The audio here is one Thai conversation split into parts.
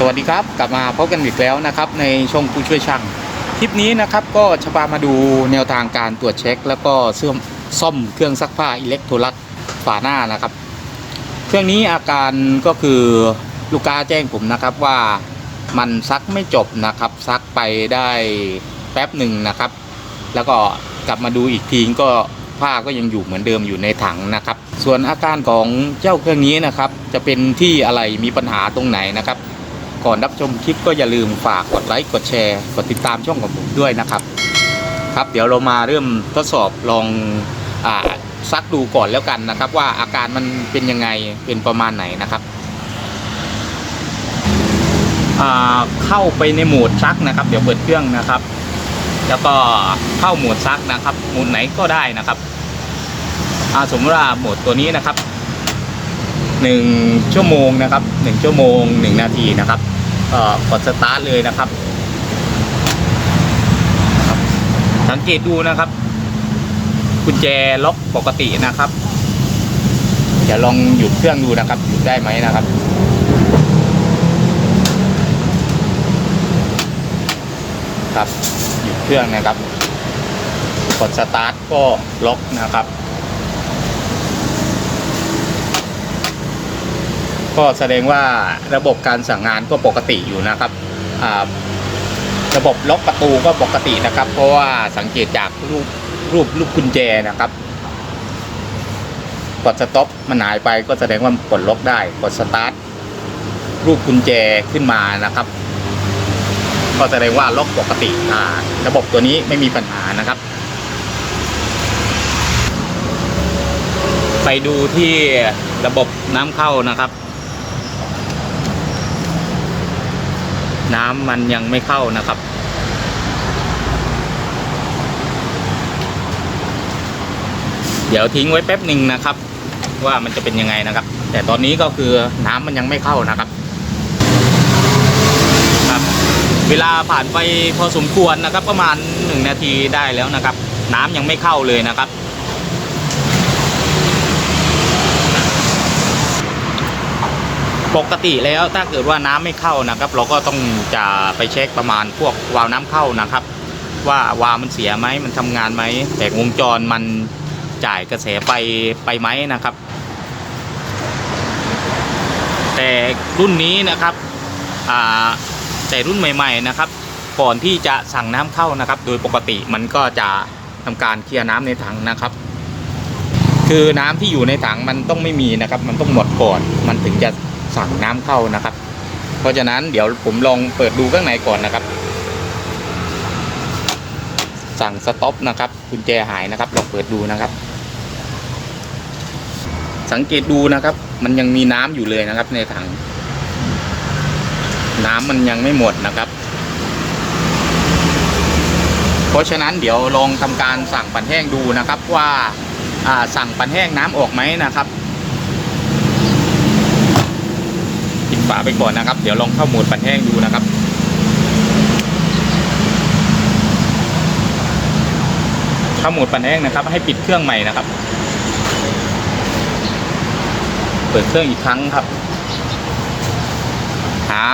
สวัสดีครับ กลับมาพบกันอีกแล้วนะครับในช่องผู้ช่วยช่างคลิปนี้นะครับก็จะพามาดูแนวทางการตรวจเช็ค แล้วก็เสื่อมซ่อมเครื่องซักผ้าอิเล็กโทรลักฝาหน้านะครับ เครื่องนี้อาการก็คือลูกค้าแจ้งผมนะครับว่ามันซักไม่จบนะครับ ซักไปได้แป๊บหนึ่งนะครับ แล้วก็กลับมาดูอีกทีก็ผ้าก็ยังอยู่เหมือนเดิมอยู่ในถังนะครับ ส่วนอาการของเจ้าเครื่องนี้นะครับ จะเป็นที่อะไรมีปัญหาตรงไหนนะครับ ก่อนรับชมคลิปก็อย่าลืมฝากกดไลค์กดแชร์กดติดตามช่องของผมด้วยนะครับ ครับเดี๋ยวเรามาเริ่มทดสอบลองอาซักดูก่อนแล้วกันนะครับ ว่าอาการมันเป็นยังไงเป็นประมาณไหนนะครับเข้าไปในโหมดซักนะครับ เดี๋ยวเปิดเครื่องนะครับ แล้วก็เข้าโหมดซักนะครับโหมดไหนก็ได้นะครับอาสมมติว่าโหมดตัวนี้นะครับ หนึ่งชั่วโมงนะครับหนึ่งชั่วโมงหนึ่งนาทีนะครับก็กดสตาร์ทเลยนะครับ สังเกตดูนะครับกุญแจล็อกปกตินะครับเดี๋ยวลองหยุดเครื่องดูนะครับหยุดได้ไหมนะครับครับหยุดเครื่องนะครับกดสตาร์ทก็ล็อกนะครับ ก็แสดงว่าระบบการสั่งงานก็ปกติอยู่นะครับระบบล็อกประตูก็ปกตินะครับ เพราะว่าสังเกตจากรูปรูปลูกกุญแจนะครับกดสต็อปมันหายไปก็แสดงว่าปลดล็อกได้กดสตาร์ทรูปกุญแจขึ้นมานะครับ ก็แสดงว่าล็อกปกติอ่าระบบตัวนี้ไม่มีปัญหานะครับ ไปดูที่ระบบน้ำเข้านะครับ น้ำมันยังไม่เข้านะครับ เดี๋ยวทิ้งไว้แป๊บหนึ่งนะครับ ว่ามันจะเป็นยังไงนะครับ แต่ตอนนี้ก็คือน้ำมันยังไม่เข้านะครับครับ เวลาผ่านไปพอสมควรนะครับ ประมาณหนึ่งนาทีได้แล้วนะครับ น้ำยังไม่เข้าเลยนะครับ ปกติแล้วถ้าเกิดว่าน้ำไม่เข้านะครับ เราก็ต้องจะไปเช็คประมาณพวกวาล์วน้ำเข้านะครับ ว่าวาล์วมันเสียไหมมันทำงานไหมแต่วงจรมันจ่ายกระแสไฟไปไหมนะครับ แต่รุ่นนี้นะครับแต่รุ่นใหม่ ๆนะครับ ก่อนที่จะสั่งน้ำเข้านะครับ โดยปกติมันก็จะทำการเคลียร์น้ำในถังนะครับ คือน้ำที่อยู่ในถังมันต้องไม่มีนะครับ มันต้องหมดก่อนมันถึงจะ สั่งน้ำเข้านะครับ เพราะฉะนั้นเดี๋ยวผมลองเปิดดูข้างในก่อนนะครับ สั่งสต็อปนะครับกุญแจหายนะครับลองเปิดดูนะครับ สังเกตดูนะครับ มันยังมีน้ำอยู่เลยนะครับ ในถัง น้ำมันยังไม่หมดนะครับเพราะฉะนั้นเดี๋ยวลองทำการสั่งปั่นแห้งดูนะครับว่าสั่งปั่นแห้งน้ำออกไหมนะครับปิด ฝาไปก่อนนะครับ เดี๋ยวลองเข้าโหมดปั่นแห้งดูนะครับเข้าโหมดปั่นแห้งนะครับ ให้ปิดเครื่องใหม่นะครับ เปิดเครื่องอีกครั้งครับ หา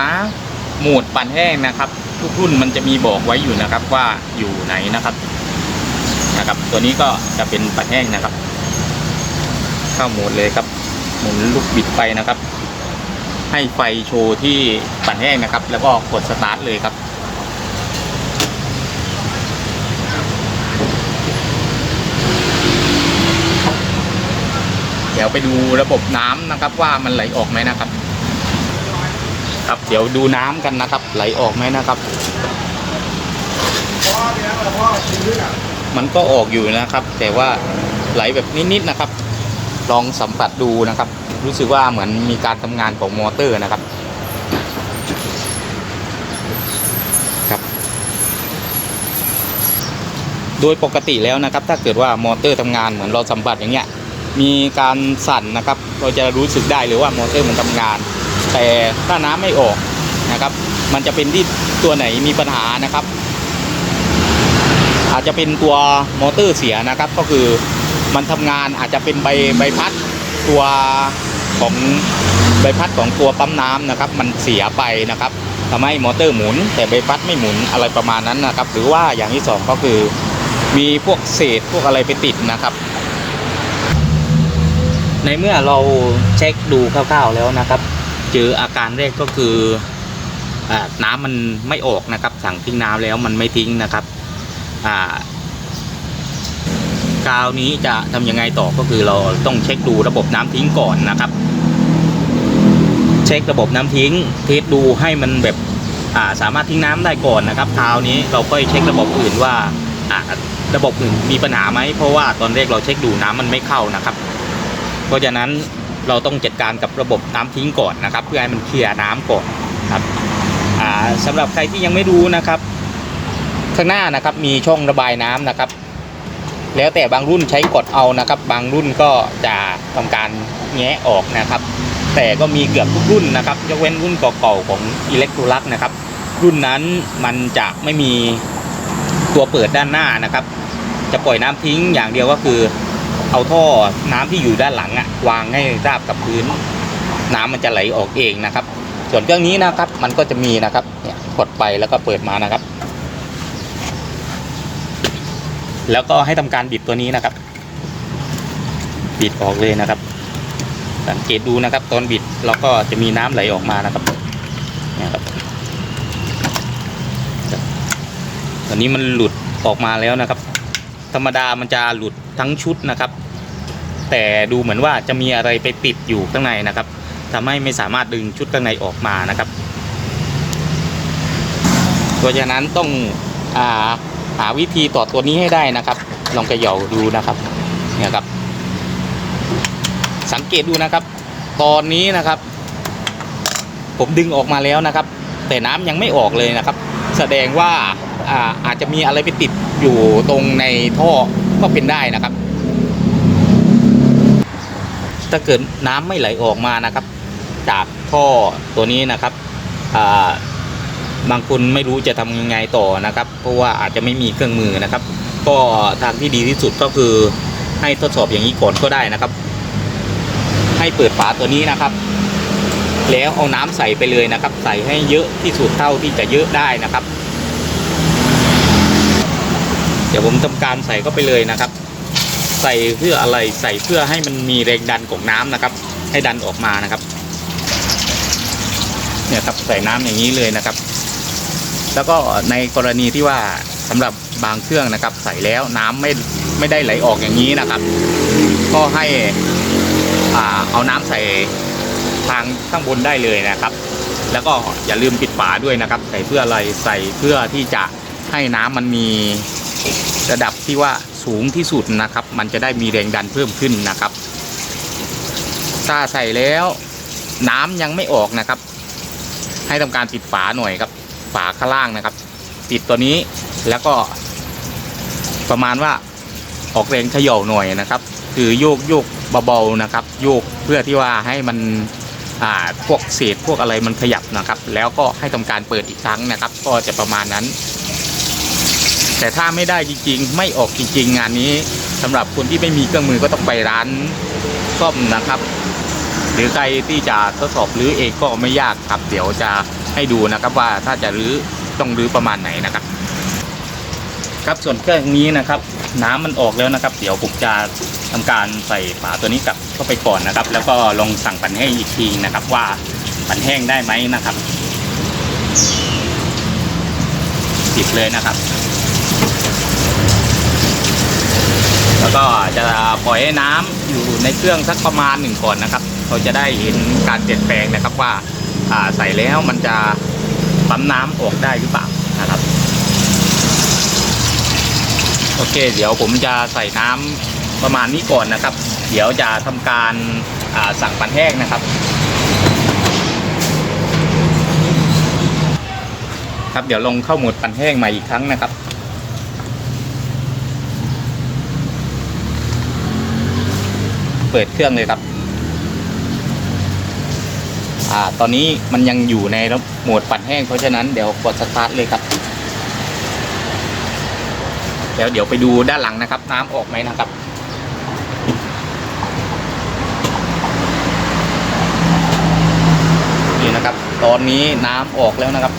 โหมดปั่นแห้งนะครับ ทุกรุ่นมันจะมีบอกไว้อยู่นะครับว่าอยู่ไหนนะครับนะครับ ตัวนี้ก็จะเป็นปั่นแห้งนะครับ เข้าโหมดเลยครับหมุนลูกบิดไปนะครับ ให้ไฟโชว์ที่ปั่นแห้งนะครับ แล้วก็กดสตาร์ทเลยครับ เดี๋ยวไปดูระบบน้ำนะครับว่ามันไหลออกไหมนะครับ ครับเดี๋ยวดูน้ำกันนะครับ ไหลออกไหมนะครับมันก็ออกอยู่นะครับ แต่ว่าไหลแบบนิดๆนะครับ ลองสัมผัสดูนะครับ รู้สึกว่าเหมือนมีการทำงานของมอเตอร์นะครับครับ โดยปกติแล้วนะครับ ถ้าเกิดว่ามอเตอร์ทำงานเหมือนเราสัมผัสอย่างเงี้ยมีการสั่นนะครับ เราจะรู้สึกได้เลยว่ามอเตอร์มันทำงาน แต่ถ้าน้ำไม่ออกนะครับ มันจะเป็นที่ตัวไหนมีปัญหานะครับ อาจจะเป็นตัวมอเตอร์เสียนะครับ ก็คือ มันทำงานอาจจะเป็นใบใบพัดตัวของใบพัดของตัวปั๊มน้ำนะครับ มันเสียไปนะครับทำให้มอเตอร์หมุน แต่ใบพัดไม่หมุนอะไรประมาณนั้นนะครับ หรือว่าอย่างที่สองก็คือมีพวกเศษพวกอะไรไปติดนะครับ ในเมื่อเราเช็คดูคร่าวๆแล้วนะครับ เจออาการแรกก็คืออน้ำมันไม่ออกนะครับ สั่งทิ้งน้ำแล้วมันไม่ทิ้งนะครับอ่า คราวนี้จะทำยังไงต่อก็คือเราต้องเช็คดูระบบน้ำทิ้งก่อนนะครับ เช็คระบบน้ำทิ้ง เทสดูให้มันแบบอ่าสามารถทิ้งน้ำได้ก่อนนะครับคราวนี้เราค่อยเช็คระบบอื่นว่าอ่าระบบอื่นมีปัญหาไหมเพราะว่าตอนแรกเราเช็คดูน้ำมันไม่เข้านะครับ เพราะฉะนั้นเราต้องจัดการกับระบบน้ำทิ้งก่อนนะครับ เพื่อให้มันเคลียร์น้ำก่อนครับอ่าสำหรับใครที่ยังไม่รู้นะครับ ข้างหน้านะครับมีช่องระบายน้ำนะครับ แล้วแต่บางรุ่นใช้กดเอานะครับ บางรุ่นก็จะทำการแงะออกนะครับ แต่ก็มีเกือบทุกรุ่นนะครับยกเว้นรุ่นเก่าๆของอิเล็กโทรลักนะครับ รุ่นนั้นมันจะไม่มีตัวเปิดด้านหน้านะครับ จะปล่อยน้ำทิ้งอย่างเดียวก็คือ เอาท่อน้ำที่อยู่ด้านหลังอะวางให้ราบกับพื้น น้ำมันจะไหลออกเองนะครับ ส่วนเครื่องนี้นะครับมันก็จะมีนะครับเนี่ยกดไปแล้วก็เปิดมานะครับ แล้วก็ให้ทำการบิดตัวนี้นะครับ บิดออกเลยนะครับ สังเกตดูนะครับ ตอนบิดเราก็จะมีน้ำไหลออกมานะครับเนี่ยครับตอนนี้มันหลุดออกมาแล้วนะครับ ธรรมดามันจะหลุดทั้งชุดนะครับ แต่ดูเหมือนว่าจะมีอะไรไปติดอยู่ข้างในนะครับทำให้ไม่สามารถดึงชุดข้างในออกมานะครับ เพราะฉะนั้นต้องอ่า หาวิธีต่อตัวนี้ให้ได้นะครับ ลองเขย่าดูนะครับเนี่ยครับ สังเกตดูนะครับ ตอนนี้นะครับ ผมดึงออกมาแล้วนะครับ แต่น้ำยังไม่ออกเลยนะครับ แสดงว่าอาอาจจะมีอะไรไปติดอยู่ตรงในท่อก็เป็นได้นะครับ ถ้าเกิดน้ำไม่ไหลออกมานะครับ จากท่อตัวนี้นะครับอ่า บางคนไม่รู้จะทำยังไงต่อนะครับ เพราะว่าอาจจะไม่มีเครื่องมือนะครับ ก็ทางที่ดีที่สุดก็คือให้ทดสอบอย่างนี้ก่อนก็ได้นะครับ ให้เปิดฝาตัวนี้นะครับ แล้วเอาน้ำใส่ไปเลยนะครับ ใส่ให้เยอะที่สุดเท่าที่จะเยอะได้นะครับ เดี๋ยวผมทำการใส่เข้าไปเลยนะครับ ใส่เพื่ออะไรใส่เพื่อให้มันมีแรงดันของน้ำนะครับ ให้ดันออกมานะครับ เนี่ยครับใส่น้ำอย่างนี้เลยนะครับ แล้วก็ในกรณีที่ว่าสำหรับบางเครื่องนะครับ ใส่แล้วน้ำไม่ไม่ได้ไหลออกอย่างนี้นะครับ ก็ให้อ่าเอาน้ำใส่ทางข้างบนได้เลยนะครับ แล้วก็อย่าลืมปิดฝาด้วยนะครับ ใส่เพื่ออะไรใส่เพื่อที่จะให้น้ำมันมีระดับที่ว่าสูงที่สุดนะครับ มันจะได้มีแรงดันเพิ่มขึ้นนะครับ ถ้าใส่แล้วน้ำยังไม่ออกนะครับ ให้ทำการปิดฝาหน่อยครับ ฝาข้างล่างนะครับปิดตัวนี้แล้วก็ ประมาณว่าออกแรงเขย่าหน่อยนะครับ คือโยกโยกเบาๆนะครับ โยกเพื่อที่ว่าให้มันอ่าพวกเศษพวกอะไรมันขยับนะครับ แล้วก็ให้ทำการเปิดอีกครั้งนะครับ ก็จะประมาณนั้น แต่ถ้าไม่ได้จริงๆ ไม่ออกจริง ๆ งานนี้สำหรับคนที่ไม่มีเครื่องมือก็ต้องไปร้านซ่อมนะครับ หรือใครที่จะทดสอบหรือเองก็ไม่ยากครับ เดี๋ยวจะ ให้ดูนะครับว่าถ้าจะรื้อต้องรื้อประมาณไหนนะครับ ครับส่วนเครื่องนี้นะครับ น้ำมันออกแล้วนะครับ เดี๋ยวผมจะทำการใส่ฝาตัวนี้กลับเข้าไปก่อนนะครับ แล้วก็ลองสั่งปั่นแห้งอีกทีนะครับว่าปั่นแห้งได้ไหมนะครับปิดเลยนะครับ แล้วก็จะปล่อยให้น้ำอยู่ในเครื่องสักประมาณหนึ่งก่อนนะครับ เราจะได้เห็นการเปลี่ยนแปลงนะครับว่า ใส่แล้วมันจะปั๊มน้ำออกได้หรือเปล่านะครับ โอเค เดี๋ยวผมจะใส่น้ำประมาณนี้ก่อนนะครับ เดี๋ยวจะทำการสั่งปั่นแห้งนะครับครับเดี๋ยวลงเข้าโหมดปั่นแห้งใหม่อีกครั้งนะครับ เปิดเครื่องเลยครับ อ่าตอนนี้มันยังอยู่ในโหมดปั่นแห้งเพราะฉะนั้นเดี๋ยวกดสตาร์ทเลยครับเดี๋ยวเดี๋ยวไปดูด้านหลังนะครับ น้ำออกไหมนะครับคนะครับ ตอนนี้น้ำออกแล้วนะครับ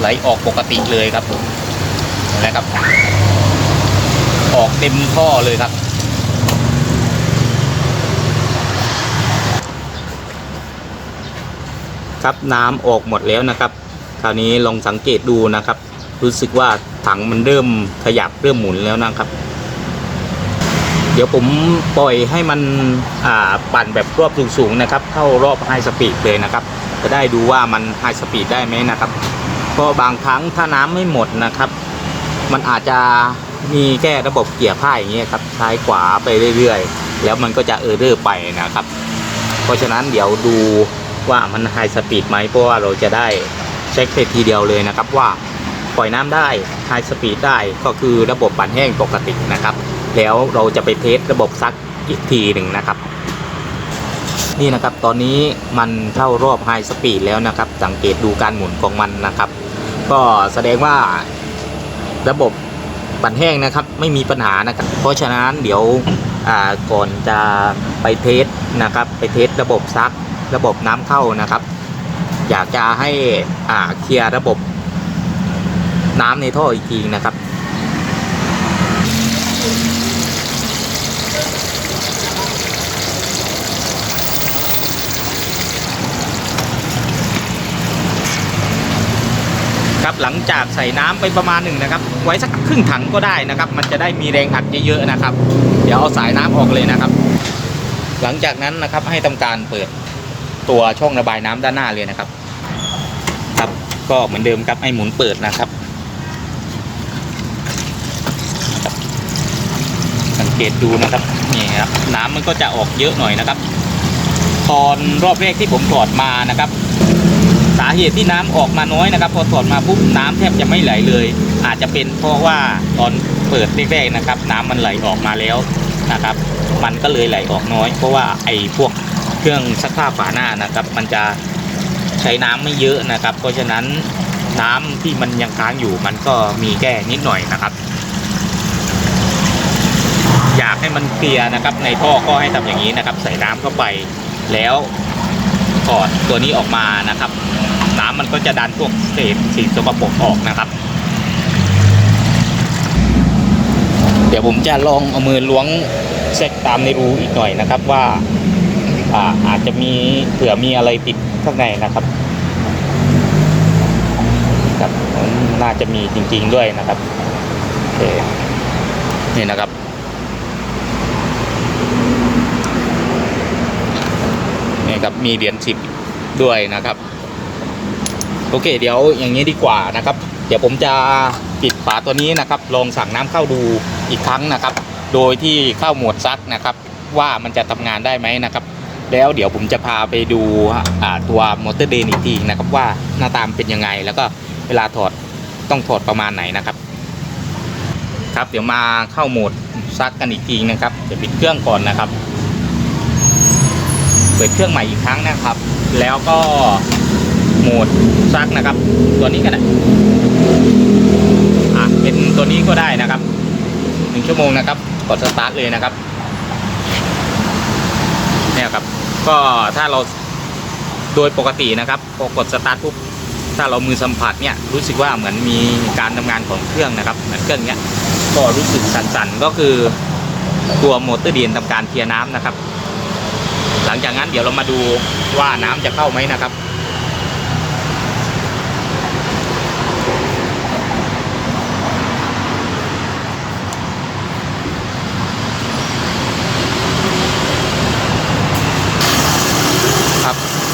ไหลออกปกติเลยครับเห็นไหมครับ ออกเต็มท่อเลยครับ ครับน้ำออกหมดแล้วนะครับ คราวนี้ลองสังเกตดูนะครับ รู้สึกว่าถังมันเริ่มขยับเริ่มหมุนแล้วนะครับ เดี๋ยวผมปล่อยให้มันปั่นแบบรอบสูงๆนะครับ เข้ารอบไฮสปีดเลยนะครับ จะได้ดูว่ามันไฮสปีดได้ไหมนะครับเพราะบางครั้งถ้าน้ำไม่หมดนะครับ มันอาจจะมีแค่ระบบเกียร์ผ้าอย่างเงี้ยครับซ้ายขวาไปเรื่อยๆ แล้วมันก็จะเออร์เรอร์ไปนะครับ เพราะฉะนั้นเดี๋ยวดู ว่ามันไฮสปีดไหมเพราะว่าเราจะได้เช็คเสร็ทีเดียวเลยนะครับว่าปล่อยน้ำได้ไฮสปีดได้ก็คือระบบปั่นแห้งปกตินะครับ แล้วเราจะไปเทสระบบซักอีกทีหนึ่งนะครับ นี่นะครับตอนนี้มันเข้ารอบไฮสปีดแล้วนะครับ สังเกตดูการหมุนของมันนะครับ ก็แสดงว่าระบบปั่นแห้งนะครับไม่มีปัญหานะครับ เพราะฉะนั้นเดี๋ยวก่อนจะไปเทสนะครับ ไปเทสระบบซัก ระบบน้ำเข้านะครับ อยากจะให้อ่าเคลียร์ระบบน้ำในท่ออีกทีนะครับ ครับหลังจากใส่น้ำไปประมาณหนึ่งนะครับ ไว้สักครึ่งถังก็ได้นะครับ มันจะได้มีแรงอัดเยอะๆนะครับ เดี๋ยวเอาสายน้ำออกเลยนะครับ หลังจากนั้นนะครับให้ทำการเปิด ตัวช่องระบายน้ำด้านหน้าเลยนะครับ ครับก็เหมือนเดิมครับให้หมุนเปิดนะครับ สังเกตดูนะครับนี่ครับน้ำมันก็จะออกเยอะหน่อยนะครับ ตอนรอบแรกที่ผมถอดมานะครับ สาเหตุที่น้ำออกมาน้อยนะครับ พอถอดมาปุ๊บน้ำแทบจะไม่ไหลเลย อาจจะเป็นเพราะว่าตอนเปิดแรกๆนะครับ น้ำมันไหลออกมาแล้วนะครับ มันก็เลยไหลออกน้อย เพราะว่าไอ้พวก เครื่องซักผ้าฝาหน้านะครับ มันจะใช้น้ำไม่เยอะนะครับ เพราะฉะนั้นน้ำที่มันยังค้างอยู่มันก็มีแค่นิดหน่อยนะครับ อยากให้มันเคลียร์นะครับ ในท่อก็ให้ทำอย่างนี้นะครับ ใส่น้ำเข้าไปแล้วถอดตัวนี้ออกมานะครับ น้ำมันก็จะดันพวกเศษสิ่งสกปรกออกนะครับ เดี๋ยวผมจะลองเอามือล้วงเช็คตามในรูอีกหน่อยนะครับว่า อาอาจจะมีเผื่อมีอะไรติดข้างในนะครับครับน่าจะมีจริง ๆด้วยนะครับโอเคนี่นะครับนี่ครับมีเหรียญสิบด้วยนะครับ โอเค เดี๋ยวอย่างนี้ดีกว่านะครับ เดี๋ยวผมจะปิดฝาตัวนี้นะครับ ลองสั่งน้ำเข้าดูอีกครั้งนะครับ โดยที่เข้าหมวดซักนะครับ ว่ามันจะทำงานได้ไหมนะครับ แล้วเดี๋ยวผมจะพาไปดูตัวมอเตอร์เดนอีกทีนะครับ ว่าหน้าตามเป็นยังไง แล้วก็เวลาถอดต้องถอดประมาณไหนนะครับ ครับเดี๋ยวมาเข้าโหมดซักกันอีกทีนะครับเดี๋ยวปิดเครื่องก่อนนะครับ เปิดเครื่องใหม่อีกครั้งนะครับ แล้วก็โหมดซักนะครับ ตัวนี้ก็ได้อะเป็นตัวนี้ก็ได้นะครับหนึ่งชั่วโมงนะครับกดสตาร์ทเลยนะครับ เนี่ยครับ ก็ถ้าเราโดยปกตินะครับพอกดสตาร์ทปุ๊บถ้าเรามือสัมผัสเนี่ยรู้สึกว่าเหมือนมีการทำงานของเครื่องนะครับเหมือนเครื่องเนี้ยก็รู้สึกสั่นๆก็คือตัวมอเตอร์เดียนทำการเคลียร์น้ำนะครับ หลังจากนั้นเดี๋ยวเรามาดูว่าน้ำจะเข้าไหมนะครับ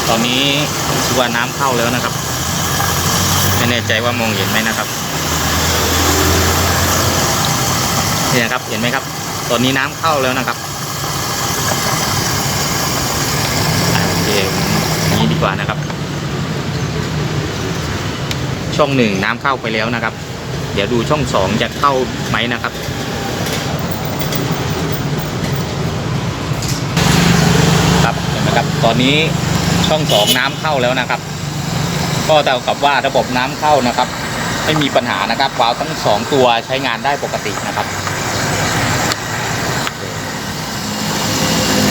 ตอนนี้รู้สึกว่าน้ำเข้าแล้วนะครับ ไม่แน่ใจว่ามองเห็นไหมนะครับนี่นะครับเห็นไหมครับ ตอนนี้น้ำเข้าแล้วนะครับโอเคงนี้ดีกว่านะครับ ช่องหนึ่งน้ำเข้าไปแล้วนะครับ เดี๋ยวดูช่องสองจะเข้าไหมนะครับครับเห็นไหมครับ ตอนนี้ ช่องสองน้ำเข้าแล้วนะครับ ก็เท่ากับว่าระบบน้ำเข้านะครับ ไม่มีปัญหานะครับวาล์วทั้งสองตัวใช้งานได้ปกตินะครับ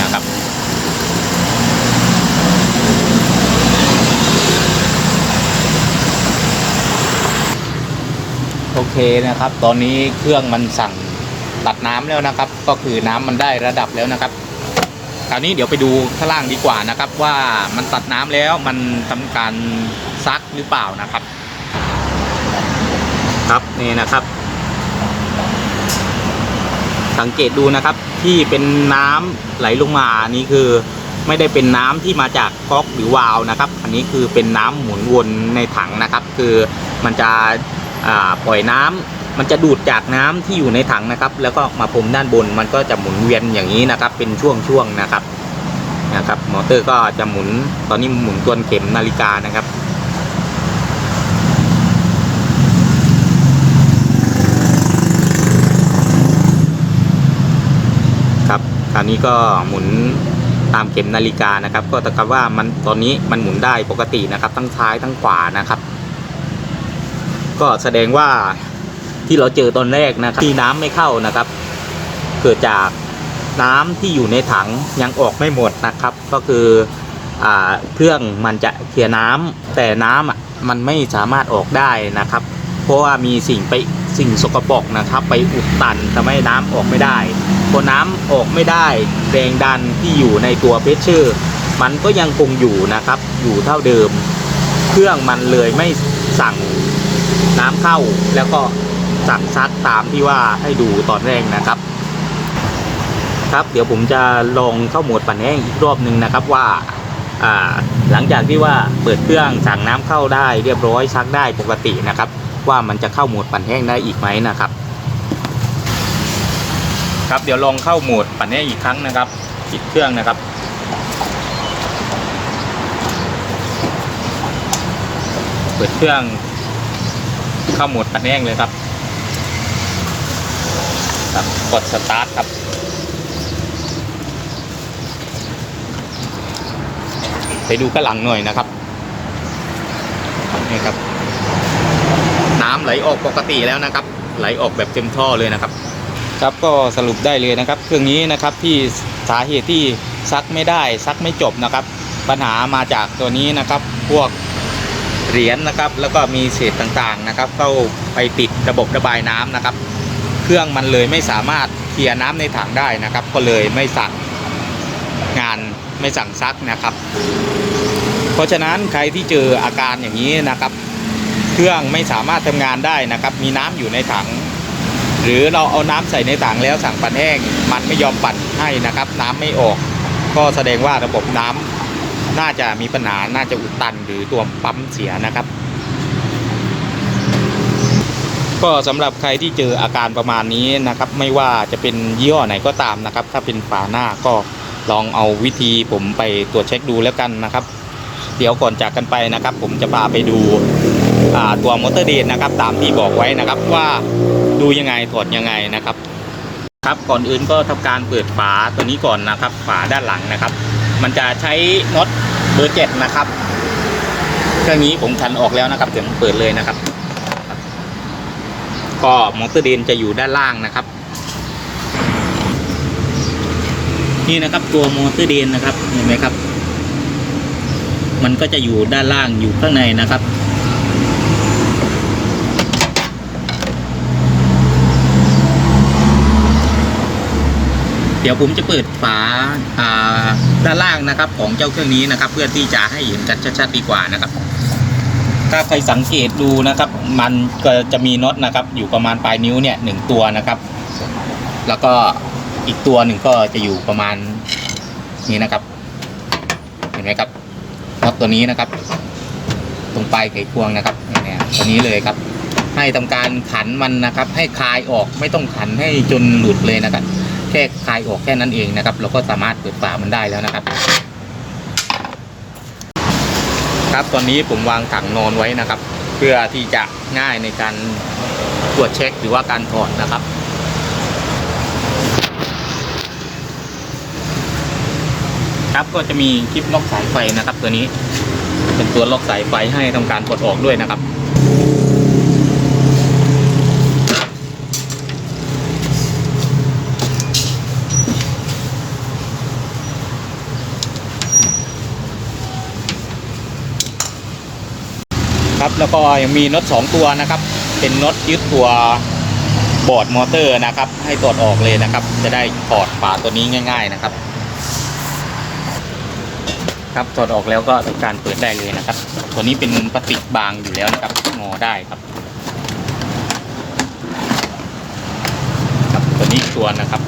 นะครับ โอเคนะครับ ตอนนี้เครื่องมันสั่งตัดน้ำแล้วนะครับ ก็คือน้ำมันได้ระดับแล้วนะครับ คราวนี้เดี๋ยวไปดูข้างล่างดีกว่านะครับ ว่ามันตัดน้ำแล้วมันทำการซักหรือเปล่านะครับ ครับนี่นะครับ สังเกตดูนะครับที่เป็นน้ำไหลลงมานี่คือไม่ได้เป็นน้ำที่มาจากก๊อกหรือวาล์วนะครับ อันนี้คือเป็นน้ำหมุนวนในถังนะครับ คือมันจะปล่อยน้ำ มันจะดูดจากน้ำที่อยู่ในถังนะครับ แล้วก็มาพรมด้านบนมันก็จะหมุนเวียนอย่างนี้นะครับ เป็นช่วงๆนะครับนะครับ มอเตอร์ก็จะหมุนตอนนี้หมุนตัวเข็มนาฬิกานะครับครับคราวนี้ก็หมุนตามเข็มนาฬิกานะครับ ก็ตะกับว่ามันตอนนี้มันหมุนได้ปกตินะครับ ทั้งซ้ายทั้งขวานะครับ ก็แสดงว่า ที่เราเจอตอนแรกนะครับที่น้ำไม่เข้านะครับ เกิดจากน้ำที่อยู่ในถังยังออกไม่หมดนะครับ ก็คืออเครื่องมันจะเคลียร์น้ำแต่น้ำอะมันไม่สามารถออกได้นะครับ เพราะว่ามีสิ่งไปสิ่งสกปรกนะครับ ไปอุดตันทำให้น้ำออกไม่ได้พอน้ำออกไม่ได้ แรงดันที่อยู่ในตัวเพชเชอร์มันก็ยังคงอยู่นะครับ อยู่เท่าเดิม เครื่องมันเลยไม่สั่งน้ำเข้าแล้วก็ สั่งซักตามที่ว่าให้ดูตอนแรกนะครับ ครับเดี๋ยวผมจะลองเข้าโหมดปั่นแห้งอีกรอบหนึ่งนะครับว่าหลังจากที่ว่าเปิดเครื่องสั่งน้ำเข้าได้เรียบร้อยซักได้ปกตินะครับ ว่ามันจะเข้าโหมดปั่นแห้งได้อีกไหมนะครับ ครับเดี๋ยวลองเข้าโหมดปั่นแห้งอีกครั้งนะครับปิดเครื่องนะครับเปิดเครื่องเข้าโหมดปั่นแห้งเลยครับ ครับกดสตาร์ทครับไปดูข้างหลังหน่อยนะครับนี่ครับ น้ำไหลออกปกติแล้วนะครับ ไหลออกแบบเต็มท่อเลยนะครับ ครับก็สรุปได้เลยนะครับ เครื่องนี้นะครับที่สาเหตุที่ซักไม่ได้ซักไม่จบนะครับ ปัญหามาจากตัวนี้นะครับ พวกเหรียญนะครับ แล้วก็มีเศษต่างๆนะครับ เข้าไปติดระบบระบายน้ำนะครับ เครื่องมันเลยไม่สามารถเคลียร์น้ำในถังได้นะครับ ก็เลยไม่สั่งงานไม่สั่งซักนะครับ เพราะฉะนั้นใครที่เจออาการอย่างนี้นะครับ เครื่องไม่สามารถทำงานได้นะครับ มีน้ำอยู่ในถัง หรือเราเอาน้ำใส่ในถังแล้วสั่งปั่นแห้ง มันไม่ยอมปั่นให้นะครับ น้ำไม่ออก ก็แสดงว่าระบบน้ำน่าจะมีปัญหา น่าจะอุดตันหรือตัวปั๊มเสียนะครับ ก็สำหรับใครที่เจออาการประมาณนี้นะครับ ไม่ว่าจะเป็นยี่ห้อไหนก็ตามนะครับ ถ้าเป็นฝาหน้าก็ลองเอาวิธีผมไปตรวจเช็คดูแล้วกันนะครับ เดี๋ยวก่อนจากกันไปนะครับ ผมจะพาไปดูตัวมอเตอร์เดนนะครับ ตามที่บอกไว้นะครับว่าดูยังไงถอดยังไงนะครับ ครับก่อนอื่นก็ทำการเปิดฝาตัวนี้ก่อนนะครับ ฝาด้านหลังนะครับ มันจะใช้น็อตเบอร์เจ็ดนะครับ เครื่องนี้ผมทันออกแล้วนะครับเดี๋ยวเปิดเลยนะครับ ก็มอเตอร์เดนจะอยู่ด้านล่างนะครับ นี่นะครับตัวมอเตอร์เดนนะครับเห็นไหมครับ มันก็จะอยู่ด้านล่างอยู่ข้างในนะครับเดี๋ยวผมจะเปิดฝาาด้านล่างนะครับ ของเจ้าเครื่องนี้นะครับ เพื่อที่จะให้เห็นกันชัดๆดีกว่านะครับ ถ้าใครสังเกตดูนะครับ มันก็จะมีน็อตนะครับ อยู่ประมาณปลายนิ้วเนี่ยหนึ่งตัวนะครับ แล้วก็อีกตัวหนึ่งก็จะอยู่ประมาณนี้นะครับ เห็นไหมครับน็อตตัวนี้นะครับ ตรงปลายไขควงนะครับเนี่ยตัวนี้เลยครับให้ทำการขันมันนะครับ ให้คลายออกไม่ต้องขันให้จนหลุดเลยนะครับ แค่คลายออกแค่นั้นเองนะครับ เราก็สามารถเปิดฝามันได้แล้วนะครับ ครับ ตอนนี้ผมวางถังนอนไว้นะครับ เพื่อที่จะง่ายในการตรวจเช็คหรือว่าการถอดนะครับครับก็จะมีคลิปล็อกสายไฟนะครับ ตัวนี้เป็นตัวล็อกสายไฟให้ทำการกดออกด้วยนะครับ แล้วก็ยังมีน็อตสองตัวนะครับ เป็นน็อตยึดตัวบอร์ดมอเตอร์นะครับ ให้ถอดออกเลยนะครับ จะได้ถอดฝาตัวนี้ง่าย ๆนะครับ ครับถอดออกแล้วก็ทำการเปิดได้เลยนะครับ ตัวนี้เป็นพลาสติกบางอยู่แล้วนะครับงอได้ครับ ครับตัวนี้อีกตัวนะครับ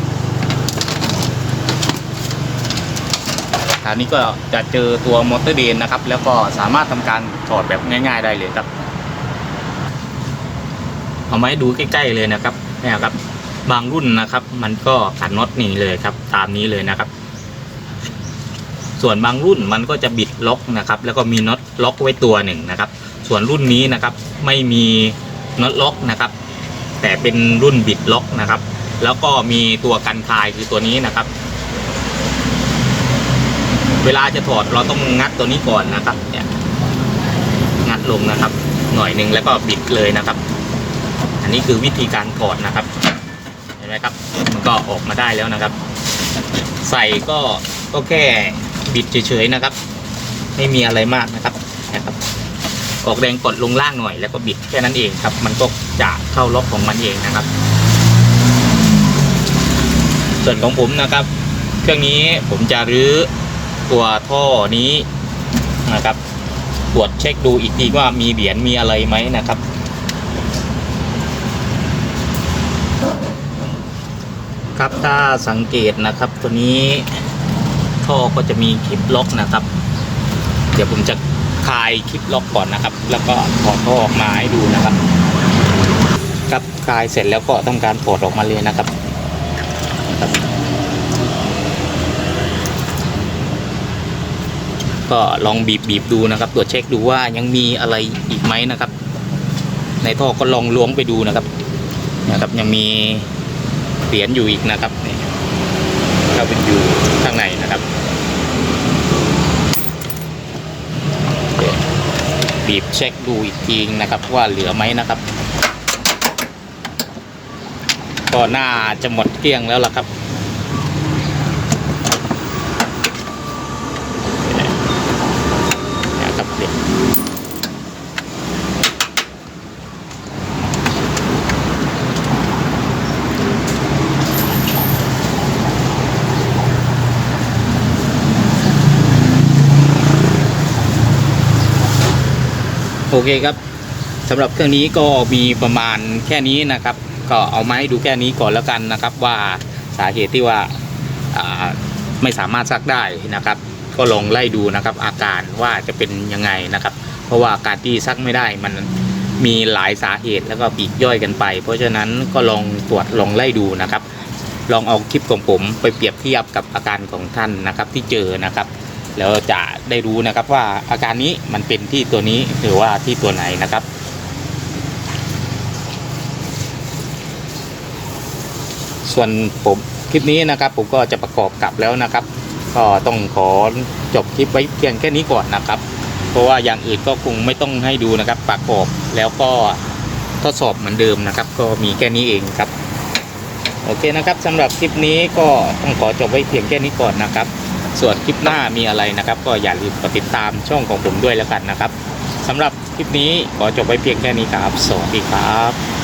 คราวนี้ก็จะเจอตัวมอเตอร์เดนนะครับ แล้วก็สามารถทำการถอดแบบง่าย ๆได้เลยครับ เอาไม้ดูใกล้ ๆเลยนะครับเนี่ยครับ บางรุ่นนะครับ มันก็ขันน็อตนี่เลยครับ ตามนี้เลยนะครับ ส่วนบางรุ่นมันก็จะบิดล็อกนะครับ แล้วก็มีน็อตล็อกไว้ตัวหนึ่งนะครับ ส่วนรุ่นนี้นะครับ ไม่มีน็อตล็อกนะครับ แต่เป็นรุ่นบิดล็อกนะครับ แล้วก็มีตัวกันคายคือตัวนี้นะครับ เวลาจะถอดเราต้องงัดตัวนี้ก่อนนะครับ เนี่ย งัดลงนะครับ หน่อยหนึ่งแล้วก็บิดเลยนะครับ อันนี้คือวิธีการถอดนะครับ เห็นไหมครับ มันก็ออกมาได้แล้วนะครับ ใส่ก็ก็แค่บิดเฉยๆนะครับ ไม่มีอะไรมากนะครับ นะครับกอกแรงกดลงล่างหน่อยแล้วก็บิดแค่นั้นเองครับ มันก็จะเข้าล็อกของมันเองนะครับ ส่วนของผมนะครับ เครื่องนี้ผมจะรื้อ ตัวท่อนี้นะครับ ตรวจเช็คดูอีกทีว่ามีเหรียญมีอะไรไหมนะครับ ครับถ้าสังเกตนะครับ ตัวนี้ท่อก็จะมีคลิปล็อกนะครับ เดี๋ยวผมจะคลายคลิปล็อกก่อนนะครับ แล้วก็ถอดท่อออกมาให้ดูนะครับ ครับคลายเสร็จแล้วก็ทำการถอดออกมาเลยนะครับ ก็ลองบีบบีบดูนะครับ ตรวจเช็คดูว่ายังมีอะไรอีกไหมนะครับ ในท่อก็ลองล้วงไปดูนะครับนะครับยังมีเหรียญอยู่อีกนะครับนี่เข้าไปอยู่ข้างในนะครับบีบเช็คดูอีกทีนะครับว่าเหลือไหมนะครับ ก็น่าจะหมดเกลี้ยงแล้วล่ะครับเด็ก โอเคครับสำหรับเครื่องนี้ก็มีประมาณแค่นี้นะครับ ก็เอามาให้ดูแค่นี้ก่อนแล้วกันนะครับ ว่าสาเหตุที่ว่าไม่สามารถซักได้นะครับ ก็ลองไล่ดูนะครับ อาการว่าจะเป็นยังไงนะครับ เพราะว่าการที่ซักไม่ได้มันมีหลายสาเหตุแล้วก็ปีกย่อยกันไป เพราะฉะนั้นก็ลองตรวจลองไล่ดูนะครับ ลองเอาคลิปของผมไปเปรียบเทียบกับอาการของท่านนะครับที่เจอนะครับ แล้วจะได้รู้นะครับว่าอาการนี้มันเป็นที่ตัวนี้หรือว่าที่ตัวไหนนะครับ ส่วนผมคลิปนี้นะครับ ผมก็จะประกอบกลับแล้วนะครับ ก็ต้องขอจบคลิปไว้เพียงแค่นี้ก่อนนะครับ เพราะว่าอย่างอื่นก็คงไม่ต้องให้ดูนะครับ ประกอบแล้วก็ทดสอบเหมือนเดิมนะครับ ก็มีแค่นี้เองครับ โอเคนะครับสำหรับคลิปนี้ก็ต้องขอจบไว้เพียงแค่นี้ก่อนนะครับ ส่วนคลิปหน้ามีอะไรนะครับ ก็อย่าลืมกดติดตามช่องของผมด้วยแล้วกันนะครับสำหรับคลิปนี้ขอจบไว้เพียงแค่นี้ครับ สวัสดีครับ